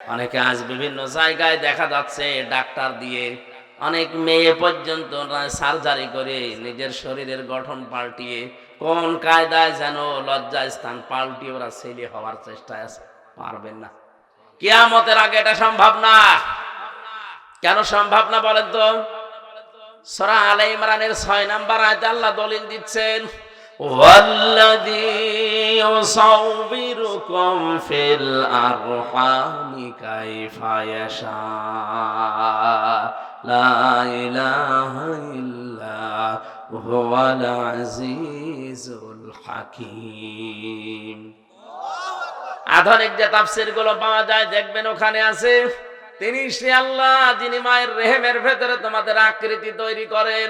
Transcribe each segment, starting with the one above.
অনেকে আজ বিভিন্ন জায়গায় দেখা যাচ্ছে ডাক্তার দিয়ে অনেক মেয়ে পর্যন্ত সার্জারি করে নিজের শরীরের গঠন পাল্টিয়ে কোন কায়দায় যেন লজ্জা স্থান পাল্টিয়ে ওরা ছেলে হওয়ার চেষ্টায় আছে। পারবেন না। কিয়ামতের আগে এটা সম্ভব না। কেন সম্ভব না বলেন তো? সরা আলে ইমরানের ছয় নাম্বার আয়তে আল্লাহ দলিল দিচ্ছেন والذي يصوركم في الأرحام كيف يشاء لا إله إلا هو العزيز الحكيم আধুনিক যে তাফসির গুলো পাওয়া যায় দেখবেন ওখানে আছে তিনি সে আল্লাহ যিনি মায়ের রেহেমের ভেতরে তোমাদের আকৃতি তৈরি করেন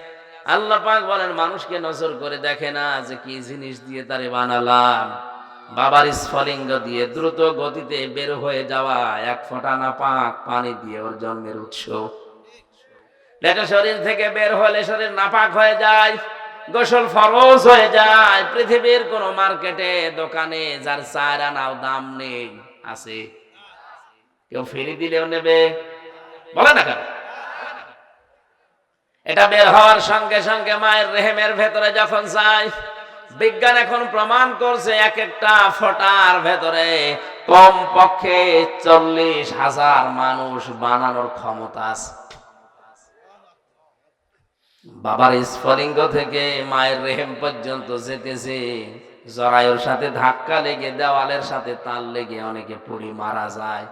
আল্লাহ পাক বলেন, মানুষকে নজর করে দেখে না যে কি জিনিস দিয়ে তারে বানালাম। বাবার স্ফলিঙ্গ দিয়ে দ্রুত গতিতে বের হয়ে যাওয়া, এক ফোঁটা না পাক পানি দিয়ে ওর জন্মের উৎস। এটা শরীর থেকে বের হলে শরীর নাপাক হয়ে যায়, গোসল ফরজ হয়ে যায়। পৃথিবীর কোন মার্কেটে, দোকানে, যার চার আনাও দাম নেই, আছে। কেউ ফিরি দিলেও নেবে, বলে না কেন? এটা বের হওয়ার সঙ্গে সঙ্গে মায়ের রেহেমের ভেতরে যখন যায়, বিজ্ঞান এখন প্রমাণ করছে এক একটা ফোটার ভেতরে কম পক্ষে চল্লিশ হাজার মানুষ বানানোর ক্ষমতা আছে। বাবার স্ফলিঙ্গ থেকে মায়ের রেহেম পর্যন্ত যেতেছে, জরায়ুর সাথে ধাক্কা লেগে, দেওয়ালের সাথে তাল লেগে অনেকে পুড়ি মারা যায়।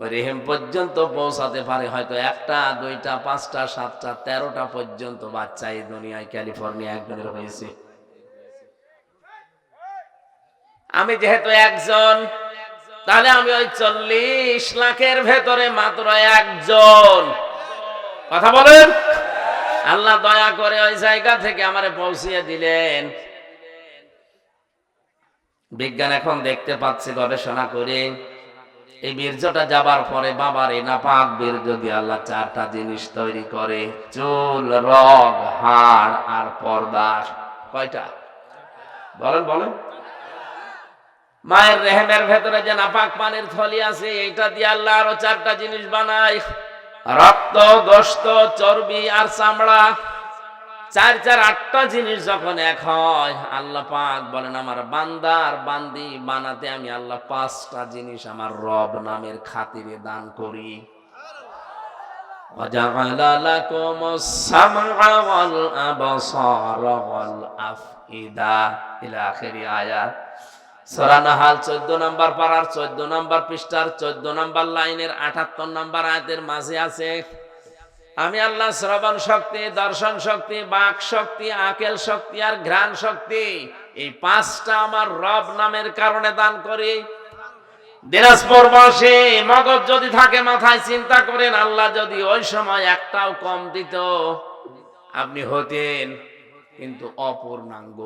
রেহেম পর্যন্ত পৌঁছাতে পারে, হয়তো একটা, দুইটা, পাঁচটা, সাতটা, তেরোটা পর্যন্ত বাচ্চা এই দুনিয়ায় ক্যালিফোর্নিয়া একজনের হয়েছে। আমি যেহেতু একজন, তাহলে আমি ওই চল্লিশ লাখের ভেতরে মাত্র একজন। কথা বলেন? আল্লাহ দয়া করে ওই জায়গা থেকে আমারে পৌঁছিয়ে দিলেন। বিজ্ঞান এখন দেখতে পাচ্ছে, গবেষণা করে এই বীর্যটা যাবার পরে বাবার এই নাপাক বীর্য দিয়ে আল্লাহ চারটা জিনিস তৈরি করে, চুল, রগ, হাড় আর পর্দা, কয়টা? বলেন বলেন। মায়ের রেহেমের ভেতরে যে নাপাক পানির থলি আছে, এটা দিয়ে আল্লাহ আরও চারটা জিনিস বানায়। রক্ত গোস্ত চর্বি আর চামড়া। চার চার আটটা জিনিস যখন এক হয় আল্লাহ পাক বলেন আমার বান্দা আর বান্দি বানাতে আমি আল্লাহ পাঁচটা জিনিস আমার রব নামের খাতিরে দান করি وجعل لكم السمع والأبصار والأفئدة إلى آخر آيات সূরা নাহাল 14 নম্বর পারার 14 নম্বর পৃষ্ঠার 14 নম্বর লাইনের 78 নম্বর আয়াতের মাঝে আছে আমি আল্লাহ শ্রবণ শক্তি, দর্শন শক্তি, বাক শক্তি, আকেল শক্তি আর ঘ্রাণ শক্তি এই পাঁচটা আমার রব নামের কারণে দান করি। দিনাজপুর বসে মগজ যদি থাকে মাথায়, চিন্তা করেন আল্লাহ যদি ওই সময় একটাও কম দিত, আপনি হতেন কিন্তু অপূর্ণাঙ্গ।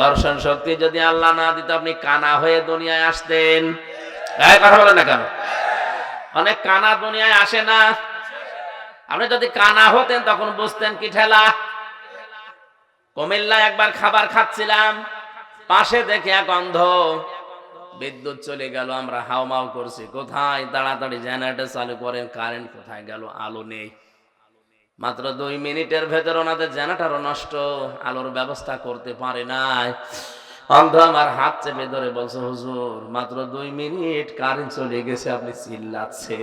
দর্শন শক্তি যদি আল্লাহ না দিত, আপনি কানা হয়ে দুনিয়ায় আসতেন। কথা বলেন না কেন? অনেক কানা দুনিয়ায় আসে না। আপনি যদি কানা হতেন, তখন বুঝতেন কি ঠেলা। কুমিল্লা একবার খাবার খাচ্ছিলাম, পাশে দেখে এক অন্ধ, বিদ্যুৎ চলে গেল, আমরা হাওমাও করছি। কোথায়? তাড়াতাড়ি জেনারেটর চালু করেন, কারেন্ট কোথায় গেল? আলো নেই। মাত্র দুই মিনিটের ভেতর ওনাদের জেনারেটরও নষ্ট, আলোর ব্যবস্থা করতে পারে নাই। অন্ধ আমার হাত চেপে ধরে বলছে, হুজুর, মাত্র দুই মিনিট কারেন্ট চলে গেছে, আপনি চিল্লাচ্ছে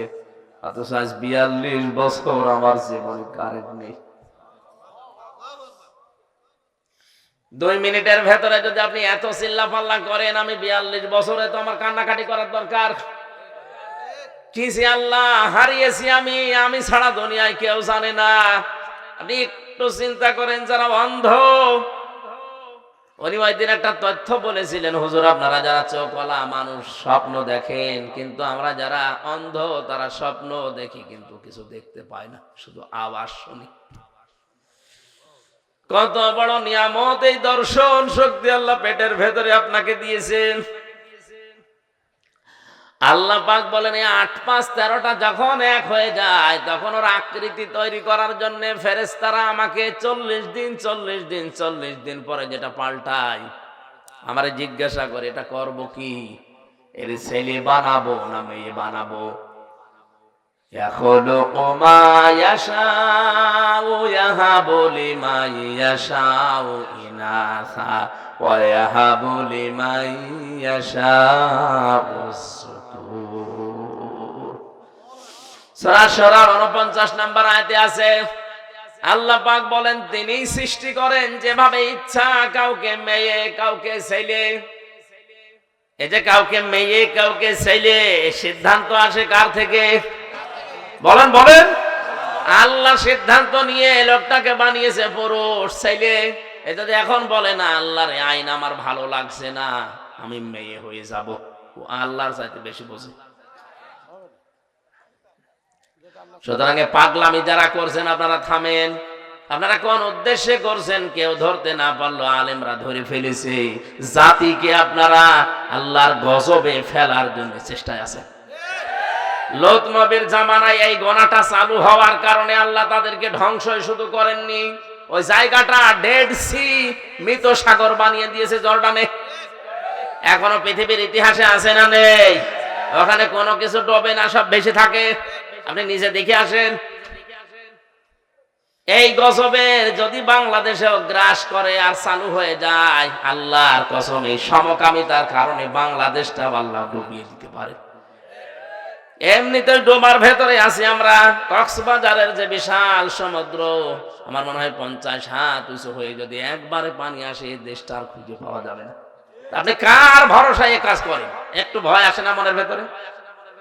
অথচ আজ বিয়াল্লিশ বছর আমার জীবনে কারেন্ট নেই। দুই মিনিটের ভেতরে যদি আপনি এত চিল্লা পাল্লা করেন, আমি বিয়াল্লিশ বছরে তো আমার কান্নাকাটি করার দরকার। কিসি আল্লাহ, হারিয়েছি আমি আমি ছাড়া দুনিয়ায় কেউ জানে না। আপনি একটু চিন্তা করেন, যারা অন্ধ উনি ওই দিন একটা তথ্য বলেছিলেন, হুজুর, আপনারা যারা চোখওয়ালা মানুষ, স্বপ্ন দেখেন, কিন্তু আমরা যারা অন্ধ, তারা স্বপ্ন দেখি, কিন্তু কিছু দেখতে পাই না, শুধু আওয়াজ শুনি। কত বড় নিয়ামত এই দর্শন, শক্তি আল্লাহ পেটের ভেতরে আপনাকে দিয়েছেন। আল্লাহ পাক বলেন, এই আট পাঁচ তেরোটা যখন এক হয়ে যায়, তখন ওর আকৃতি তৈরি করার জন্য ফেরেস্তারা আমাকে চল্লিশ দিন চল্লিশ দিন চল্লিশ দিন পরে যেটা পাল্টায়, আমার জিজ্ঞাসা করে, এটা করব কি? এর ছেলে বানাবো না মেয়ে বানাবো? এখনও কমায়াশা ইয়াহা বলি মাইয়াশা يشاء إناثا ويهب لمن يشاء الذكور সূরা শরার 49 নাম্বার আয়াতে আছে আল্লাহ পাক বলেন তিনি সৃষ্টি করেন যেভাবে ইচ্ছা কাউকে মেয়ে কাউকে ছেলে এই যে কাউকে মেয়ে কাউকে ছেলে সিদ্ধান্ত আসে কার থেকে বলেন বলেন আল্লাহ সিদ্ধান্ত নিয়ে লোকটাকে বানিয়েছে পুরুষ ছেলে যদি এখন বলে, না, আল্লাহর আইন আমার ভালো লাগছে না, আমি মেয়ে হয়ে যাব। ও আল্লাহর চাইতে বেশি বোঝে। সুতরাং পাগলামি যারা করছেন, আপনারা থামেন। আপনারা কোন উদ্দেশ্যে করছেন, কেউ ধরতে না পারল, আলেমরা ধরে ফেলেছে। জাতিকে আপনারা আল্লাহর গজবে ফেলার জন্য চেষ্টায় আছেন। লোত নবীর জামানায় এই গণাটা চালু হওয়ার কারণে আল্লাহ তাদেরকে ধ্বংসই শুধু করেননি। ওই জায়গাটা ডেড সি মৃত সাগর বানিয়ে দিয়েছে জর্ডানে এখনও পৃথিবীর ইতিহাসে আছে না নেই। ওখানে কোনো কিছু ডবে না, সব বেশি থাকে। আপনি নিজে দেখে আসেন। এই গজবের যদি বাংলাদেশেও গ্রাস করে আর চালু হয়ে যায়, আল্লাহর কসম এই সমকামিতার কারণে বাংলাদেশটা আল্লাহ ডুবিয়ে দিতে পারে। এমনিতে ডোমার ভেতরে আছি আমরা। কক্সবাজারের যে বিশাল সমুদ্র, আমার মনে হয় পঞ্চাশ হাত উঁচু হয়ে যদি একবারে পানি আসে, এই দেশটা আর খুঁজে পাওয়া যাবে না। আপনি কার ভরসায় কাজ করেন? একটু ভয় আসে না মনের ভেতরে?